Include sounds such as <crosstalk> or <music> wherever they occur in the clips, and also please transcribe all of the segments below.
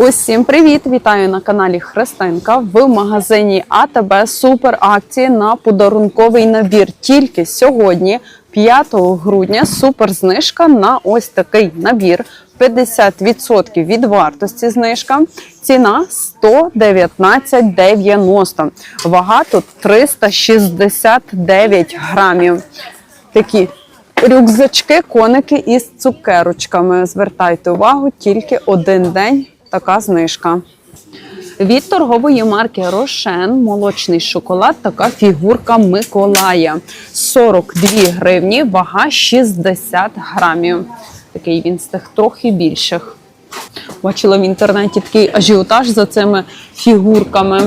Усім привіт! Вітаю на каналі Христинка в магазині АТБ Супер акції на подарунковий набір. Тільки сьогодні, 5 грудня, супер знижка на ось такий набір. 50% від вартості знижка. Ціна 119,90. Вага тут 369 грамів. Такі рюкзачки, коники із цукерочками. Звертайте увагу, тільки один день така знижка. Від торгової марки Рошен молочний шоколад, така фігурка Миколая. 42 гривні, вага 60 грамів. Такий він з тих трохи більших. Бачила в інтернеті такий ажіотаж за цими фігурками.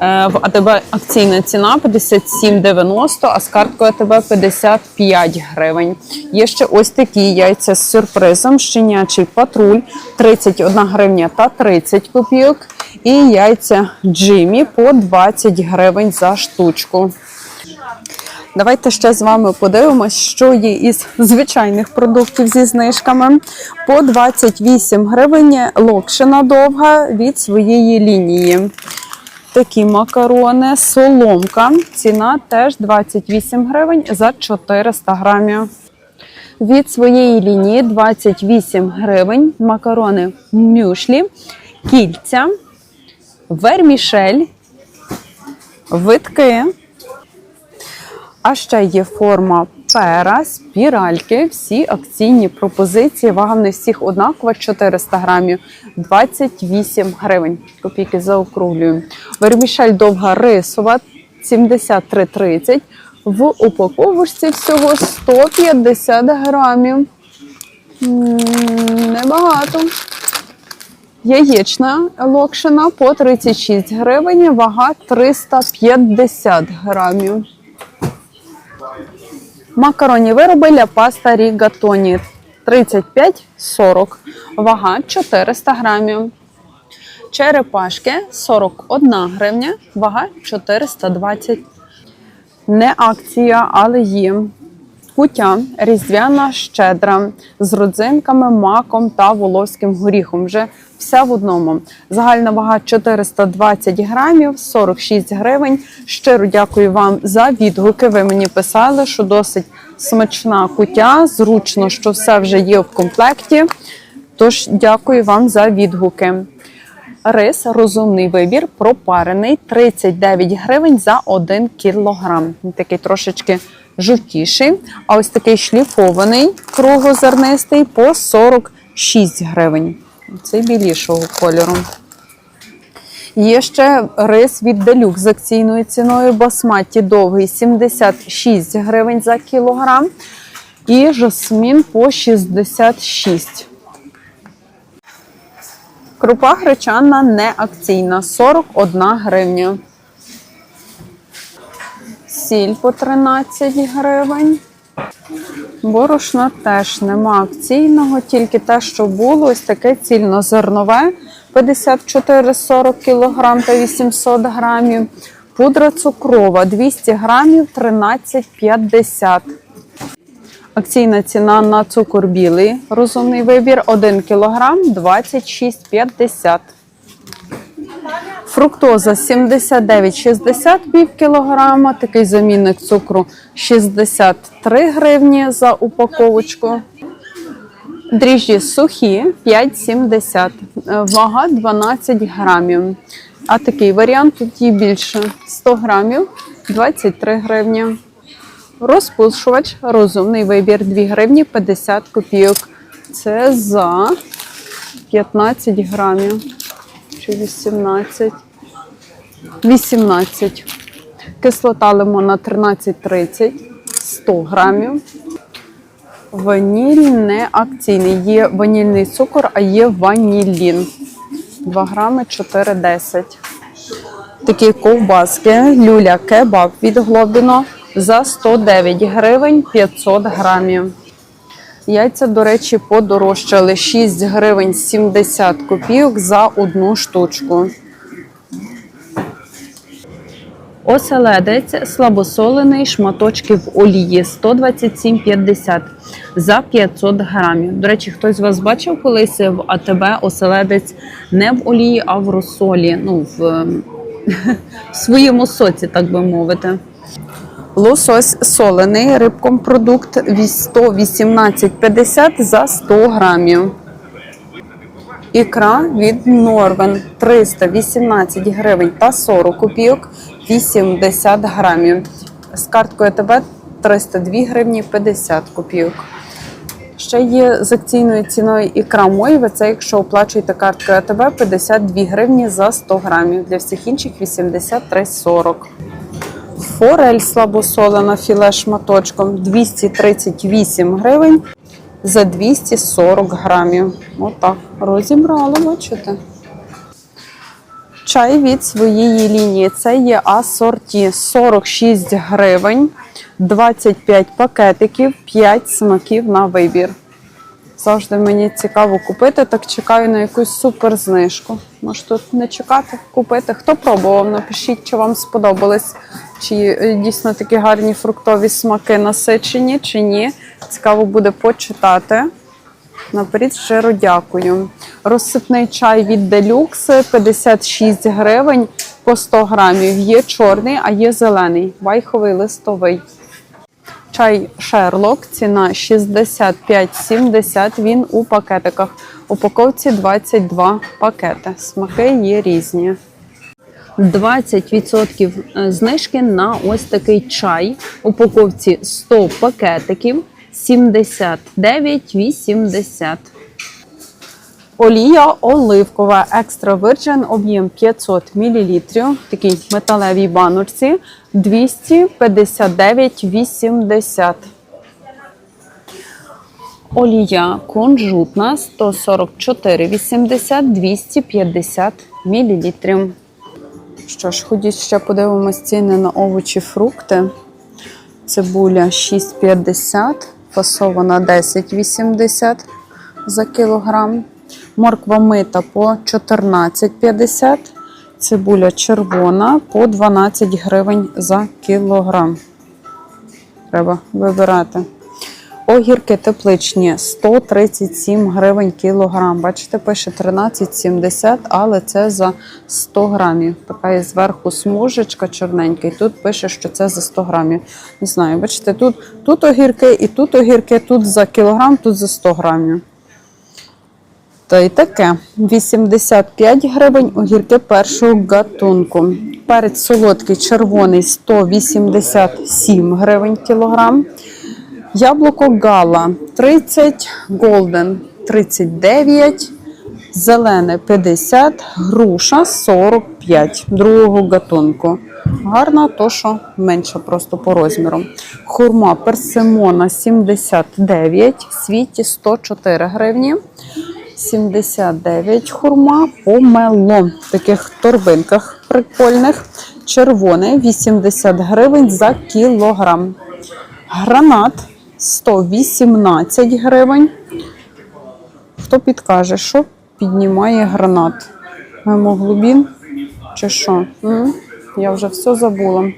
Е, В АТБ акційна ціна 57,90, а з карткою АТБ 55 гривень. Є ще ось такі яйця з сюрпризом, щенячий патруль 31 гривня та 30 копійок. І яйця Джимі по 20 гривень за штучку. Давайте ще з вами подивимось, що є із звичайних продуктів зі знижками. По 28 гривень локшина довга від своєї лінії. Такі макарони, соломка. Ціна теж 28 гривень за 400 грамів. Від своєї лінії 28 гривень. Макарони мюшлі, кільця, вермішель, витки. А ще є форма пера, спіральки, всі акційні пропозиції. Вага в них всіх однакова 400 грамів, 28 гривень. Копійки заокруглюємо. Вермішель довга рисова 73,30. В упаковочці всього 150 грамів. Небагато. Яєчна локшина по 36 гривень, вага 350 грамів. Макаронні вироби для паста рігатоні 35-40, вага 400 грамів. Черепашки 41 гривня, вага 420. Не акція, але є. Кутя різдвяна щедра з родзинками, маком та волоським горіхом. Вже вся в одному. Загальна вага 420 грамів, 46 гривень. Щиро дякую вам за відгуки. Ви мені писали, що досить смачна кутя, зручно, що все вже є в комплекті. Тож дякую вам за відгуки. Рис розумний вибір, пропарений 39 гривень за 1 кілограм. Такий трошечки жовтіший. А ось такий шліфований круглозернистий по 46 гривень. Цей білішого кольору. Є ще рис від делюк з акційною ціною басматі довгий 76 гривень за кілограм. І жасмін по 66. Крупа гречана не акційна 41 гривня. Сіль по 13 гривень. Борошна теж нема акційного, тільки те, що було, ось таке цільнозернове 54,40 кг та 800 грамів. Пудра цукрова 200 грамів 13,50. Акційна ціна на цукор білий. Розумний вибір 1 кг 26,50. Фруктоза 79,60 пів кілограма. Такий замінник цукру 63 гривні за упаковочку. Дріжджі сухі 5,70. Вага 12 грамів. А такий варіант тут є більше 100 грамів 23 гривні. Розпушувач розумний вибір 2 гривні 50 копійок. Це за 15 грамів. Чи 18? 18. Кислота лимона 13,30, 100 грамів. Ваніль не акційний. Є ванільний цукор, а є ванілін. 2 грами 4,10. Такі ковбаски. Люля кебаб від Глобіно за 109 гривень 500 грамів. Яйця, до речі, подорожчали 6 гривень 70 копійок за одну штучку. Оселедець слабосолений шматочки в олії 127,50 за 500 грамів. До речі, хтось з вас бачив колись в АТБ оселедець не в олії, а в розсолі. Ну, в, <laughs> в своєму соці, так би мовити. Лосось солений рибком продукт вісь- 118,50 за 100 грамів. Ікра від Норвен 318 гривень та 40 копійок 80 грамів. З карткою ТБ 302 гривні 50 копійок. Ще є з акційною ціною ікра Мойве. Це якщо оплачуєте карткою АТБ 52 гривні за 100 грамів. Для всіх інших 83,40. Форель слабосолена філе шматочком 238 гривень за 240 грамів. Отак, розібрала, бачите. Чай від своєї лінії. Це є асорті 46 гривень, 25 пакетиків, 5 смаків на вибір. Завжди мені цікаво купити, так чекаю на якусь супер знижку. Може тут не чекати, купити. Хто пробував? Напишіть, чи вам сподобались, чи е, дійсно такі гарні фруктові смаки насичені, чи ні. Цікаво буде почитати. Наперед щиро дякую. Розсипний чай від Deluxe 56 гривень по 100 грамів. Є чорний, а є зелений, вайховий листовий. Чай Шерлок, ціна 65,70. Він у пакетиках. Упаковці 22 пакети. Смаки є різні. 20% знижки на ось такий чай. Упаковці 100 пакетиків 79,80. Олія оливкова екстра вирджен, об'єм 500 мл, такий металевій баночці 259,80. Олія кунжутна 144,80 250 мл. Що ж, ходіть ще подивимось ціни на овочі, фрукти. Цибуля 6,50, фасована 10,80 за кілограм. Морква мита по 14,50. Цибуля червона по 12 гривень за кілограм. Треба вибирати. Огірки тепличні 137 гривень кілограм. Бачите, пише 13,70, але це за 100 грамів. Така є зверху смужечка чорненька, і тут пише, що це за 100 грамів. Не знаю, бачите, тут, тут огірки і тут огірки, тут за кілограм, тут за 100 грамів. Та й таке. 85 гривень огірки першого гатунку. Перець солодкий червоний 187 гривень кілограм. Яблуко Гала 30, Голден 39, зелене 50, груша 45 другого гатунку. Гарна, то що менша просто по розміру. Хурма персимона 79, світі 104 гривні. 79 хурма, помело в таких торбинках прикольних. Червоне 80 гривень за кілограм. Гранат 118 гривень. Хто підкаже, що піднімає гранат? Гемоглобін чи що? М? Я вже все забула.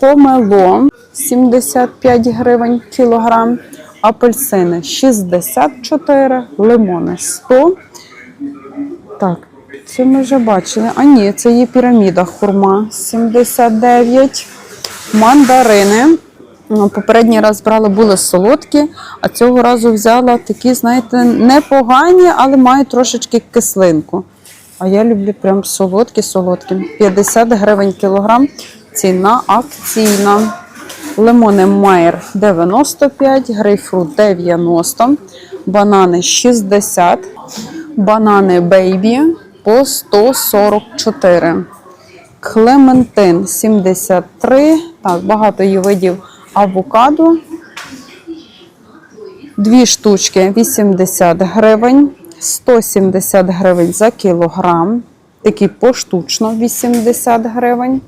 Помело 75 гривень кілограм, апельсини 64, лимони 100. Так, це ми вже бачили. А ні, це є піраміда хурма 79. Мандарини. Ну, Попередній раз брала були солодкі, а цього разу взяла такі, знаєте, непогані, але мають трошечки кислинку. А я люблю прям солодкі, солодкі. 50 гривень кілограм. Ціна акційна. Лимони Майер 95, грейпфрут 90, банани 60, банани Бейбі по 144. Клементин 73. Так, багато є видів авокадо. Дві штучки 80 гривень, 170 гривень за кілограм. Такий поштучно 80 гривень.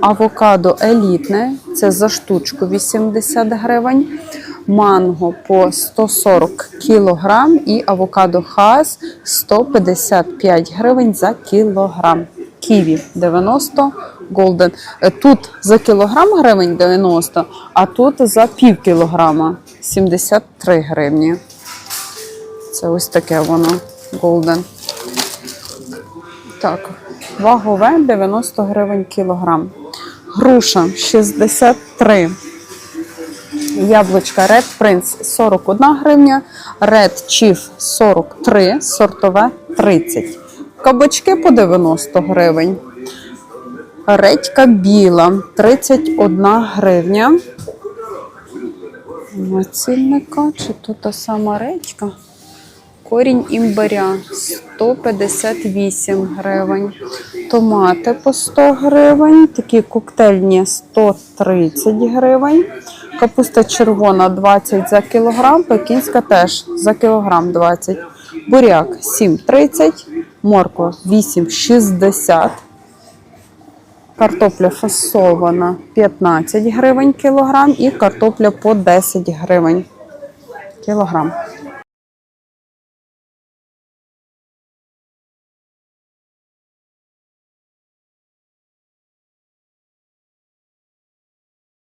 Авокадо елітне, це за штучку 80 гривень. Манго по 140 кілограм і авокадо хас 155 гривень за кілограм. ківі 90 голден. Е, Тут за кілограм гривень 90, а тут за пів кілограма 73 гривні. Це ось таке воно голден. Так, вагове 90 гривень кілограм. Груша 63. Яблучка Red Prince 41 гривня, Red Chief 43, сортове 30. Кабачки по 90 гривень. Редька біла 31 гривня. Націльника, чи то та сама редька? Корінь імбиря 158 гривень. Томати по 100 гривень. Такі коктейльні 130 гривень. Капуста червона 20 за кілограм. Пекінська теж за кілограм 20. Буряк 7,30. Морква 8,60. Картопля фасована 15 гривень кілограм і картопля по 10 гривень кілограм.